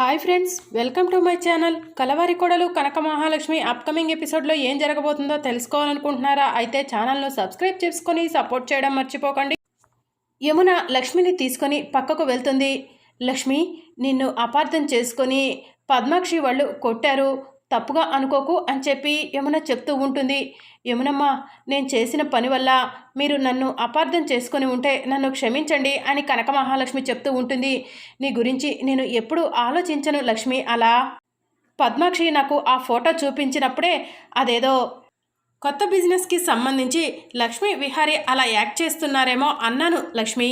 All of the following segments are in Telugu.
Hi friends welcome to my channel. Kalavari Kodalu Kanaka Mahalakshmi upcoming ఎపిసోడ్లో ఏం జరగబోతుందో తెలుసుకోవాలనుకుంటున్నారా? అయితే ఛానల్ను సబ్స్క్రైబ్ చేసుకొని సపోర్ట్ చేయడం మర్చిపోకండి. యమున లక్ష్మిని తీసుకొని పక్కకు వెళ్తుంది. లక్ష్మి నిన్ను అపార్థం చేసుకొని పద్మాక్షి వాళ్ళు కొట్టారు. తప్పుగా అనుకోకు అని చెప్పి యమున చెప్తూ ఉంటుంది. యమునమ్మ నేను చేసిన పని వల్ల మీరు నన్ను అపార్థం చేసుకొని ఉంటే నన్ను క్షమించండి అని కనక మహాలక్ష్మి చెప్తూ ఉంటుంది. నీ గురించి నేను ఎప్పుడూ ఆలోచించను లక్ష్మి అలా. పద్మాక్షి నాకు ఆ ఫోటో చూపించినప్పుడే అదేదో కొత్త బిజినెస్కి సంబంధించి లక్ష్మీ విహారీ అలా యాక్ట్ చేస్తున్నారేమో అన్నాను లక్ష్మి.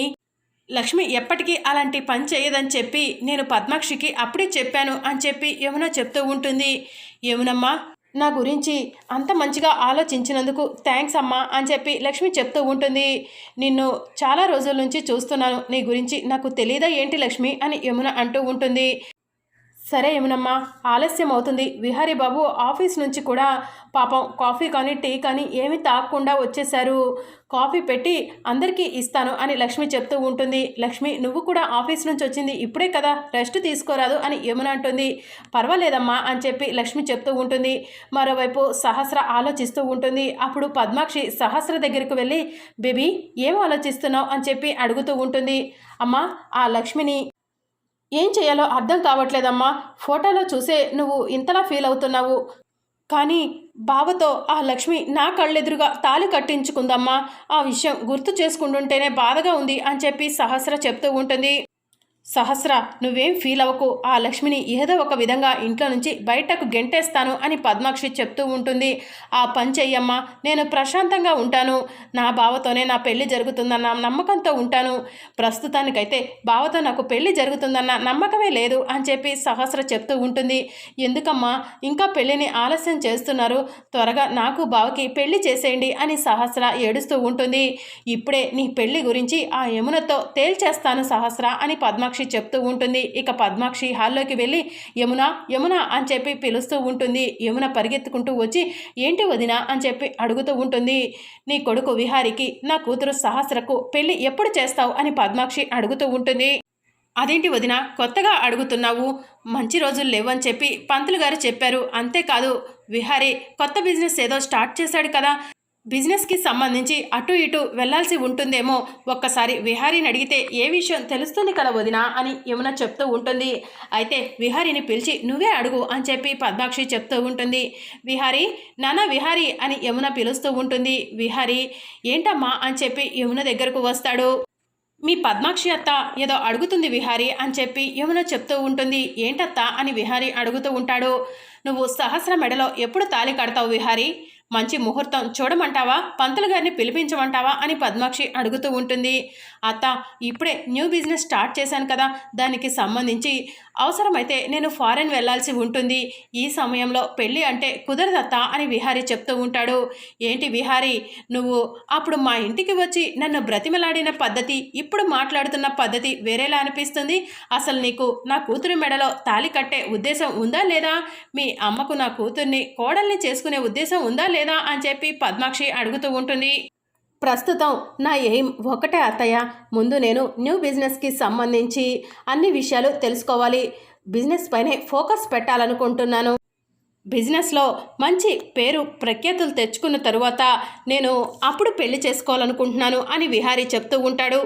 లక్ష్మి ఎప్పటికీ అలాంటి పని చేయదని చెప్పి నేను పద్మాక్షికి అప్పుడే చెప్పాను అని చెప్పి యమున చెప్తూ ఉంటుంది. యమునమ్మా నా గురించి అంత మంచిగా ఆలోచించినందుకు థ్యాంక్స్ అమ్మా అని చెప్పి లక్ష్మి చెప్తూ ఉంటుంది. నిన్ను చాలా రోజుల నుంచి చూస్తున్నాను. నీ గురించి నాకు తెలియదా ఏంటి లక్ష్మి అని యమున అంటూ ఉంటుంది. సరే ఏమునమ్మా? ఆలస్యం అవుతుంది విహారీ బాబు ఆఫీస్ నుంచి కూడా పాపం కాఫీ కానీ టీ కానీ ఏమీ తాగకుండా వచ్చేశారు. కాఫీ పెట్టి అందరికీ ఇస్తాను అని లక్ష్మి చెప్తూ ఉంటుంది. లక్ష్మి నువ్వు కూడా ఆఫీస్ నుంచి వచ్చింది ఇప్పుడే కదా రెస్ట్ తీసుకోరాదు అని యమున అంటుంది. పర్వాలేదమ్మా అని చెప్పి లక్ష్మి చెప్తూ ఉంటుంది. మరోవైపు సహస్ర ఆలోచిస్తూ ఉంటుంది. అప్పుడు పద్మాక్షి సహస్ర దగ్గరికి వెళ్ళి బేబీ ఏం ఆలోచిస్తున్నావు? అని చెప్పి అడుగుతూ ఉంటుంది. అమ్మా ఆ లక్ష్మిని ఏం చేయాలో అర్థం కావట్లేదమ్మా. ఫోటోలో చూసే నువ్వు ఇంతలా ఫీల్ అవుతున్నావు. కానీ బావతో ఆ లక్ష్మి నా కళ్ళెదురుగా తాళి కట్టించుకుందమ్మా. ఆ విషయం గుర్తు చేసుకుంటుంటేనే బాధగా ఉంది అని చెప్పి సహస్ర చెప్తూ ఉంటుంది. సహస్ర నువ్వేం ఫీల్ అవ్వకు. ఆ లక్ష్మిని ఏదో ఒక విధంగా ఇంట్లో నుంచి బయటకు గెంటేస్తాను అని పద్మాక్షి చెప్తూ ఉంటుంది. ఆ పని చెయ్యమ్మా నేను ప్రశాంతంగా ఉంటాను. నా బావతోనే నా పెళ్ళి జరుగుతుందన్న నమ్మకంతో ఉంటాను. ప్రస్తుతానికైతే బావతో నాకు పెళ్ళి జరుగుతుందన్న నమ్మకమే లేదు అని చెప్పి సహస్ర చెప్తూ ఉంటుంది. ఎందుకమ్మా ఇంకా పెళ్ళిని ఆలస్యం చేస్తున్నారు. త్వరగా నాకు బావకి పెళ్ళి చేసేయండి అని సహస్ర ఏడుస్తూ ఉంటుంది. ఇప్పుడే నీ పెళ్ళి గురించి ఆ యమునతో తేల్చేస్తాను సహస్ర అని పద్మాక్షి చెప్తూ ఉంటుంది. ఇక పద్మాక్షి హాల్లోకి వెళ్ళి యమున యమున అని చెప్పి పిలుస్తూ ఉంటుంది. యమున పరిగెత్తుకుంటూ వచ్చి ఏంటి వదిన అని చెప్పి అడుగుతూ ఉంటుంది. నీ కొడుకు విహారికి నా కూతురు సహస్రకు పెళ్ళి ఎప్పుడు చేస్తావు? అని పద్మాక్షి అడుగుతూ ఉంటుంది. అదేంటి వదిన కొత్తగా అడుగుతున్నావు. మంచి రోజులు లేవని చెప్పి పంతులు గారు చెప్పారు. అంతేకాదు విహారీ కొత్త బిజినెస్ ఏదో స్టార్ట్ చేశాడు కదా. బిజినెస్కి సంబంధించి అటు ఇటు వెళ్ళాల్సి ఉంటుందేమో ఒక్కసారి విహారీని అడిగితే ఏ విషయం తెలుస్తుంది కదా వదినా అని యమున చెప్తూ ఉంటుంది. అయితే విహారీని పిలిచి నువ్వే అడుగు అని చెప్పి పద్మాక్షి చెప్తూ ఉంటుంది. విహారీ నానా విహారీ అని యమున పిలుస్తూ ఉంటుంది. విహారీ ఏంటమ్మా అని చెప్పి యమున దగ్గరకు వస్తాడు. మీ పద్మాక్షి అత్త ఏదో అడుగుతుంది విహారీ అని చెప్పి యమున చెప్తూ ఉంటుంది. ఏంటత్తా అని విహారీ అడుగుతూ ఉంటాడు. నువ్వు సహస్ర మెడలో ఎప్పుడు తాలి కడతావు విహారీ? మంచి ముహూర్తం చూడమంటావా? పంతులు గారిని పిలిపించమంటావా? అని పద్మాక్షి అడుగుతూ ఉంటుంది. అత్త ఇప్పుడే న్యూ బిజినెస్ స్టార్ట్ చేశాను కదా దానికి సంబంధించి అవసరమైతే నేను ఫారెన్ వెళ్ళాల్సి ఉంటుంది. ఈ సమయంలో పెళ్ళి అంటే కుదరదత్తా అని విహారీ చెప్తూ ఉంటాడు. ఏంటి విహారీ నువ్వు అప్పుడు మా ఇంటికి వచ్చి నన్ను బ్రతిమలాడిన పద్ధతి ఇప్పుడు మాట్లాడుతున్న పద్ధతి వేరేలా అనిపిస్తుంది? అసలు నీకు నా కూతురి మెడలో తాలి కట్టే ఉద్దేశం ఉందా లేదా? మీ అమ్మకు నా కూతుర్ని కోడల్ని చేసుకునే ఉద్దేశం ఉందా లేదా? అని చెప్పి పద్మాక్షి అడుగుతూ ఉంటుంది. ప్రస్తుతం నా ఎయిమ్ ఒకటే అత్తయ్య. ముందు నేను న్యూ బిజినెస్కి సంబంధించి అన్ని విషయాలు తెలుసుకోవాలి. బిజినెస్ పైనే ఫోకస్ పెట్టాలనుకుంటున్నాను. బిజినెస్లో మంచి పేరు ప్రఖ్యాతులు తెచ్చుకున్న తరువాత నేను అప్పుడు పెళ్ళి చేసుకోవాలనుకుంటున్నాను అని విహారీ చెప్తూ ఉంటాడు.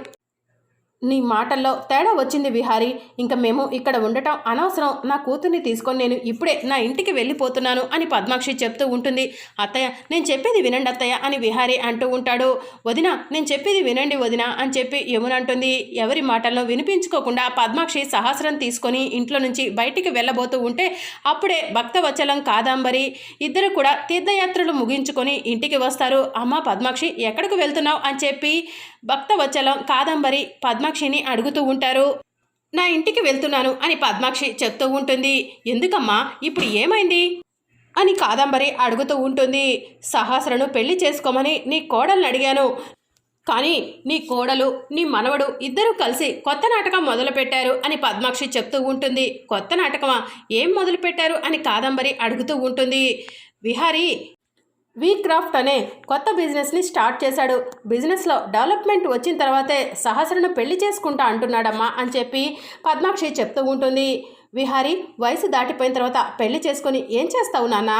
నీ మాటల్లో తేడా వచ్చింది విహారి. ఇంకా మేము ఇక్కడ ఉండటం అనవసరం. నా కూతుర్ని తీసుకొని నేను ఇప్పుడే నా ఇంటికి వెళ్ళిపోతున్నాను అని పద్మాక్షి చెప్తూ ఉంటుంది. అత్తయ్య నేను చెప్పేది వినండి అత్తయ్య అని విహారి అంటూ ఉంటాడు. వదిన నేను చెప్పేది వినండి వదిన అని చెప్పి యమునంటుంది ఎవరి మాటల్లో వినిపించుకోకుండా పద్మాక్షి సహస్రం తీసుకొని ఇంట్లో నుంచి బయటికి వెళ్ళబోతూ ఉంటే అప్పుడే భక్తవచలం కాదాంబరి. ఇద్దరు కూడా తీర్థయాత్రలు ముగించుకొని ఇంటికి వస్తారు. అమ్మ పద్మాక్షి ఎక్కడికి వెళ్తున్నావు అని చెప్పి భక్తవచలం కాదంబరి. పద్మాక్షిని అడుగుతూ ఉంటారు. నా ఇంటికి వెళ్తున్నాను అని పద్మాక్షి చెప్తూ ఉంటుంది. ఎందుకమ్మా ఇప్పుడు ఏమైంది? అని కాదంబరి అడుగుతూ ఉంటుంది. సహస్రను పెళ్ళి చేసుకోమని నీ కోడల్ని అడిగాను. కానీ నీ కోడలు నీ మనవడు ఇద్దరూ కలిసి కొత్త నాటకం మొదలుపెట్టారు అని పద్మాక్షి చెప్తూ ఉంటుంది. కొత్త నాటకమా? ఏం మొదలుపెట్టారు అని కాదంబరి అడుగుతూ ఉంటుంది. విహారీ వీ క్రాఫ్ట్ అనే కొత్త బిజినెస్ని స్టార్ట్ చేశాడు. బిజినెస్లో డెవలప్మెంట్ వచ్చిన తర్వాతే సహస్రను పెళ్ళి చేసుకుంటా అంటున్నాడమ్మా అని చెప్పి పద్మాక్షి చెప్తూ ఉంటుంది. విహారి వయసు దాటిపోయిన తర్వాత పెళ్ళి చేసుకొని ఏం చేస్తావు నాన్న?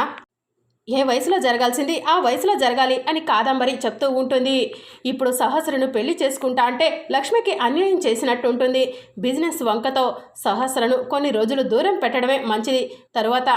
ఏ వయసులో జరగాల్సింది ఆ వయసులో జరగాలి అని కాదంబరి చెప్తూ ఉంటుంది. ఇప్పుడు సహస్రను పెళ్ళి చేసుకుంటా అంటే లక్ష్మికి అన్యాయం చేసినట్టు ఉంటుంది. బిజినెస్ వంకతో సహస్రను కొన్ని రోజులు దూరం పెట్టడమే మంచిది. తరువాత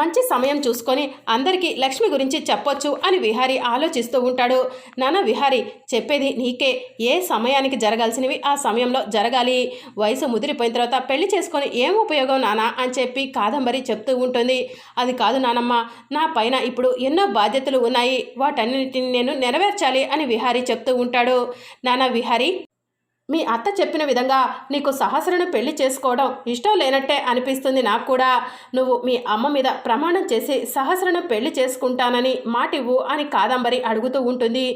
మంచి సమయం చూసుకొని అందరికీ లక్ష్మి గురించి చెప్పొచ్చు అని విహారీ ఆలోచిస్తూ ఉంటాడు. నాన్న విహారీ చెప్పేది నీకే. ఏ సమయానికి జరగాల్సినవి ఆ సమయంలో జరగాలి. వయసు ముదిరిపోయిన తర్వాత పెళ్ళి చేసుకొని ఏం ఉపయోగం నానా అని చెప్పి కాదంబరి చెప్తూ ఉంటుంది. అది కాదు నానమ్మ నా పైన ఇప్పుడు ఎన్నో బాధ్యతలు ఉన్నాయి. వాటన్నిటిని నేను నెరవేర్చాలి అని విహారీ చెప్తూ ఉంటాడు. నాన్న విహారీ మీ అత్త చెప్పిన విధంగా నీకు సహస్రను పెళ్ళి చేసుకోవడం ఇష్టం లేనట్టే అనిపిస్తుంది నాకు కూడా. నువ్వు మీ అమ్మ మీద ప్రమాణం చేసి సహస్రను పెళ్ళి చేసుకుంటానని మాటివ్వు అని కాదంబరి అడుగుతూ ఉంటుంది.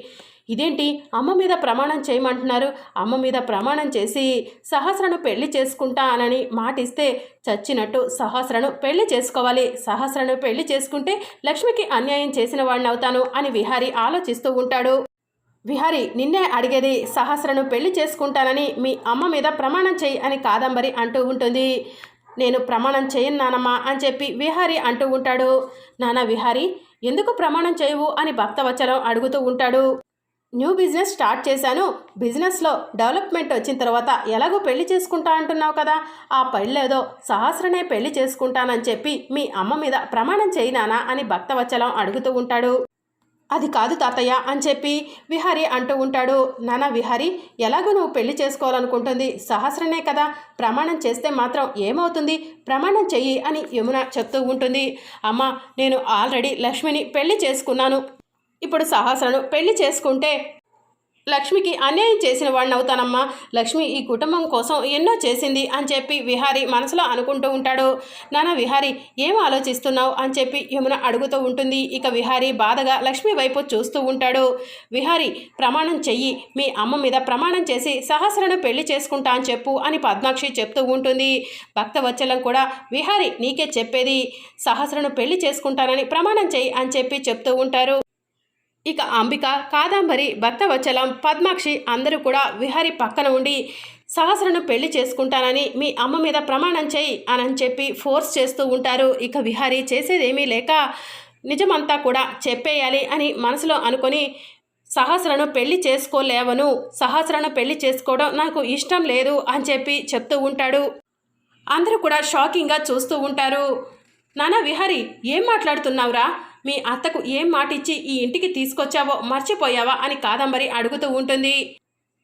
ఇదేంటి? అమ్మ మీద ప్రమాణం చేయమంటున్నారు. అమ్మ మీద ప్రమాణం చేసి సహస్రను పెళ్ళి చేసుకుంటానని మాటిస్తే చచ్చినట్టు సహస్రను పెళ్ళి చేసుకోవాలి. సహస్రను పెళ్ళి చేసుకుంటే లక్ష్మికి అన్యాయం చేసిన వాడిని అవుతాను అని విహారి ఆలోచిస్తూ ఉంటాడు. విహారి నిన్నే అడిగేది సహస్రను పెళ్ళి చేసుకుంటానని మీ అమ్మ మీద ప్రమాణం చేయి అని కాదంబరి అంటూ ఉంటుంది. నేను ప్రమాణం చేయను నానమ్మా అని చెప్పి విహారి అంటూ ఉంటాడు. నాన్న విహారి ఎందుకు ప్రమాణం చేయవు అని భక్తవచనం అడుగుతూ ఉంటాడు. న్యూ బిజినెస్ స్టార్ట్ చేశాను. బిజినెస్లో డెవలప్మెంట్ వచ్చిన తర్వాత ఎలాగో పెళ్ళి చేసుకుంటా అంటున్నావు కదా? ఆ పెళ్ళేదో సహస్రనే పెళ్ళి చేసుకుంటానని చెప్పి మీ అమ్మ మీద ప్రమాణం చేయినానా అని భక్తవచలం అడుగుతూ ఉంటాడు. అది కాదు తాతయ్య అని చెప్పి విహారి అంటూ ఉంటాడు. నాన్న విహారి ఎలాగో నువ్వు పెళ్ళి చేసుకోవాలనుకుంటుంది? సహస్రనే కదా. ప్రమాణం చేస్తే మాత్రం ఏమవుతుంది? ప్రమాణం చెయ్యి అని యమున చెప్తూ ఉంటుంది. అమ్మ నేను ఆల్రెడీ లక్ష్మిని పెళ్ళి చేసుకున్నాను. ఇప్పుడు సహస్రను పెళ్ళి చేసుకుంటే లక్ష్మికి అన్యాయం చేసిన వాడిని అవుతానమ్మా లక్ష్మి ఈ కుటుంబం కోసం ఎన్నో చేసింది అని చెప్పి విహారి మనసులో అనుకుంటూ ఉంటాడు. నానా విహారి ఏం ఆలోచిస్తున్నావు అని చెప్పి యమున అడుగుతూ ఉంటుంది. ఇక విహారి బాధగా లక్ష్మి వైపు చూస్తూ ఉంటాడు. విహారి ప్రమాణం చెయ్యి. మీ అమ్మ మీద ప్రమాణం చేసి సహస్రను పెళ్ళి చేసుకుంటా అని చెప్పు అని పద్మాక్షి చెప్తూ ఉంటుంది. భక్తవత్సలం కూడా విహారి నీకే చెప్పేది. సహస్రను పెళ్ళి చేసుకుంటానని ప్రమాణం చెయ్యి అని చెప్పి చెప్తూ ఉంటారు. ఇక అంబిక కాదాంబరి భక్తవచలం పద్మాక్షి అందరూ కూడా విహారి పక్కన ఉండి సహస్రను పెళ్ళి చేసుకుంటానని మీ అమ్మ మీద ప్రమాణం చేయి అని చెప్పి ఫోర్స్ చేస్తూ ఉంటారు. ఇక విహారి చేసేదేమీ లేక నిజమంతా కూడా చెప్పేయాలి అని మనసులో అనుకొని సహస్రను పెళ్ళి చేసుకోలేవను. సహస్రను పెళ్ళి చేసుకోవడం నాకు ఇష్టం లేదు అని చెప్పి చెప్తూ ఉంటాడు. అందరూ కూడా షాకింగ్గా చూస్తూ ఉంటారు. నానా విహారి ఏం మాట్లాడుతున్నావురా? మీ అత్తకు ఏం మాట ఇచ్చి ఈ ఇంటికి తీసుకొచ్చావో మర్చిపోయావా అని కాదంబరి అడుగుతూ ఉంటుంది.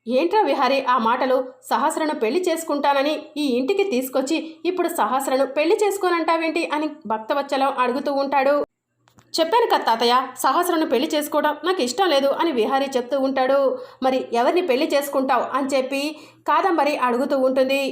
ఏంట్రా విహారి ఆ మాటలు? సహస్రను పెళ్ళి చేసుకుంటానని ఈ ఇంటికి తీసుకొచ్చి ఇప్పుడు సహస్రను పెళ్ళి చేసుకోనంటావేంటి అని భక్తవచ్చలం అడుగుతూ ఉంటాడు. చెప్పాను కదా తాతయ్య సహస్రను పెళ్ళి చేసుకోవడం నాకు ఇష్టం లేదు అని విహారీ చెప్తూ ఉంటాడు. మరి ఎవరిని పెళ్ళి చేసుకుంటావు అని చెప్పి కాదంబరి అడుగుతూ ఉంటుంది.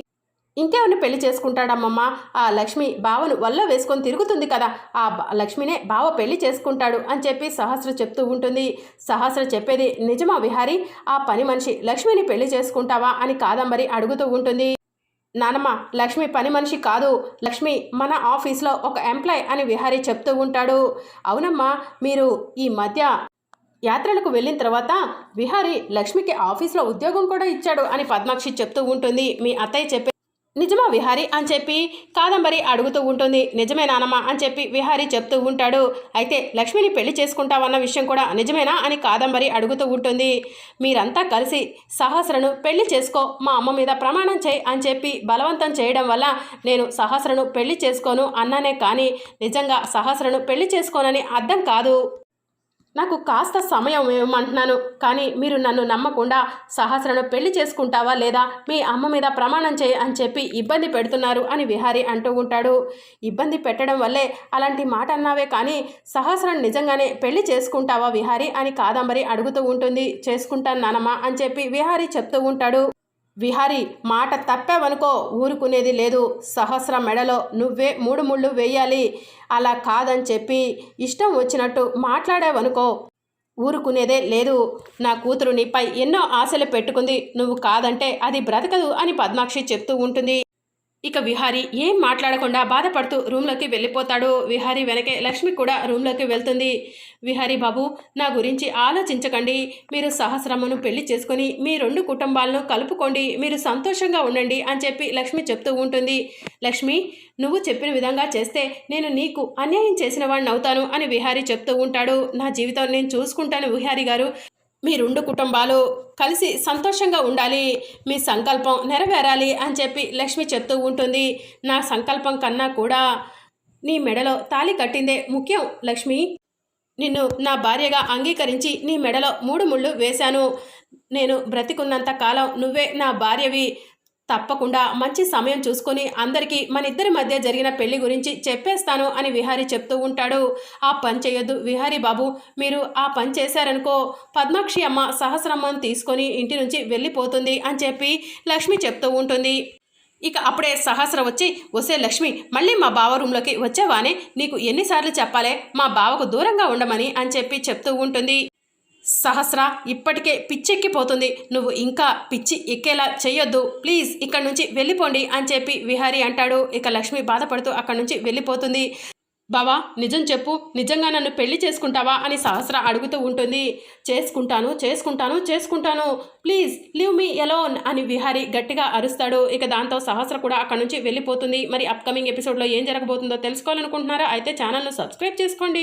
ఇంకెవరిని పెళ్ళి చేసుకుంటాడమ్మమ్మ? ఆ లక్ష్మి బావను వల్ల వేసుకొని తిరుగుతుంది కదా. ఆ లక్ష్మినే బావ పెళ్ళి చేసుకుంటాడు అని చెప్పి సహస్ర చెప్తూ ఉంటుంది. సహస్ర చెప్పేది నిజమా విహారీ? ఆ పని మనిషి లక్ష్మిని పెళ్ళి చేసుకుంటావా అని కాదంబరి అడుగుతూ ఉంటుంది. నానమ్మ లక్ష్మి పని మనిషి కాదు. లక్ష్మి మన ఆఫీస్లో ఒక ఎంప్లాయ్ అని విహారీ చెప్తూ ఉంటాడు. అవునమ్మా మీరు ఈ మధ్య యాత్రలకు వెళ్ళిన తర్వాత విహారీ లక్ష్మికి ఆఫీస్లో ఉద్యోగం కూడా ఇచ్చాడు అని పద్మాక్షి చెప్తూ ఉంటుంది. మీ అత్తయ్య చెప్పే నిజమా విహారీ? అని చెప్పి కాదంబరి అడుగుతూ ఉంటుంది. నిజమే నానమ్మ అని చెప్పి విహారీ చెప్తూ ఉంటాడు. అయితే లక్ష్మిని పెళ్ళి చేసుకుంటావన్న విషయం కూడా నిజమేనా అని కాదంబరి అడుగుతూ ఉంటుంది. మీరంతా కలిసి సహస్రను పెళ్ళి చేసుకో మా అమ్మ మీద ప్రమాణం చేయి అని చెప్పి బలవంతం చేయడం వల్ల నేను సహస్రను పెళ్ళి చేసుకోను అన్నానే కానీ నిజంగా సహస్రను పెళ్ళి చేసుకోనని అర్థం కాదు. నాకు కాస్త సమయం ఇవ్వమంటున్నాను. కానీ మీరు నన్ను నమ్మకుండా సహస్రను పెళ్ళి చేసుకుంటావా లేదా? మీ అమ్మ మీద ప్రమాణం చేయి అని చెప్పి ఇబ్బంది పెడుతున్నారు అని విహారి అంటూ ఉంటాడు. ఇబ్బంది పెట్టడం వల్లే అలాంటి మాట అన్నావే కానీ సహస్రం నిజంగానే పెళ్ళి చేసుకుంటావా విహారి అని కాదంబరి అడుగుతూ ఉంటుంది. చేసుకుంటాను నానమ్మ అని చెప్పి విహారి చెప్తూ ఉంటాడు. విహారి మాట తప్పావనుకో ఊరుకునేది లేదు. సహస్ర మెడలో నువ్వే మూడు ముళ్ళు వేయాలి. అలా కాదని చెప్పి ఇష్టం వచ్చినట్టు మాట్లాడావనుకో ఊరుకునేదే లేదు. నా కూతురు నీపై ఎన్నో ఆశలు పెట్టుకుంది. నువ్వు కాదంటే అది బ్రతకదు అని పద్మాక్షి చెప్తూ ఉంటుంది. ఇక విహారి ఏం మాట్లాడకుండా బాధపడుతూ రూమ్లోకి వెళ్ళిపోతాడు. విహారి వెనకే లక్ష్మి కూడా రూమ్లోకి వెళ్తుంది. విహారి బాబు నా గురించి ఆలోచించకండి. మీరు సహస్రమ్మను పెళ్ళి చేసుకుని మీ రెండు కుటుంబాలను కలుపుకోండి. మీరు సంతోషంగా ఉండండి అని చెప్పి లక్ష్మి చెప్తూ ఉంటుంది. లక్ష్మి నువ్వు చెప్పిన విధంగా చేస్తే నేను నీకు అన్యాయం చేసిన వాడిని అవుతాను అని విహారి చెప్తూ ఉంటాడు. నా జీవితం నేను చూసుకుంటాను విహారి గారు. మీ రెండు కుటుంబాలు కలిసి సంతోషంగా ఉండాలి. మీ సంకల్పం నెరవేరాలి అని చెప్పి లక్ష్మి చెప్తూ ఉంటుంది. నా సంకల్పం కన్నా కూడా నీ మెడలో తాళి కట్టిందే ముఖ్యం లక్ష్మి. నిన్ను నా భార్యగా అంగీకరించి నీ మెడలో మూడు ముళ్ళు వేశాను. నేను బ్రతికున్నంత కాలం నువ్వే నా భార్యవి. తప్పకుండా మంచి సమయం చూసుకొని అందరికీ మన ఇద్దరి మధ్య జరిగిన పెళ్ళి గురించి చెప్పేస్తాను అని విహారీ చెప్తూ ఉంటాడు. ఆ పని చేయొద్దు. విహారీ బాబు మీరు ఆ పని చేశారనుకో పద్మాక్షి అమ్మ సహస్రమ్మను తీసుకొని ఇంటి నుంచి వెళ్ళిపోతుంది అని చెప్పి లక్ష్మి చెప్తూ ఉంటుంది. ఇక అప్పుడే సహస్ర వచ్చి వసే లక్ష్మి మళ్ళీ మా బావ రూమ్లోకి వచ్చావానే? నీకు ఎన్నిసార్లు చెప్పాలే? మా బావకు దూరంగా ఉండమని అని చెప్పి చెప్తూ ఉంటుంది. సహస్ర ఇప్పటికే పిచ్చెక్కిపోతుంది. నువ్వు ఇంకా పిచ్చి ఎక్కేలా చెయ్యొద్దు. ప్లీజ్ ఇక్కడి నుంచి వెళ్ళిపోండి అని చెప్పి విహారీ అంటాడు. ఇక లక్ష్మి బాధపడుతూ అక్కడి నుంచి వెళ్ళిపోతుంది. బావా నిజం చెప్పు. నిజంగా నన్ను పెళ్ళి చేసుకుంటావా అని సహస్ర అడుగుతూ ఉంటుంది. చేసుకుంటాను చేసుకుంటాను చేసుకుంటాను. ప్లీజ్ లీవ్ మీ ఎలోన్ అని విహారి గట్టిగా అరుస్తాడు. ఇక దాంతో సహస్ర కూడా అక్కడి నుంచి వెళ్ళిపోతుంది. మరి అప్కమింగ్ ఎపిసోడ్లో ఏం జరగబోతుందో తెలుసుకోవాలనుకుంటున్నారా? అయితే ఛానల్ను సబ్స్క్రైబ్ చేసుకోండి.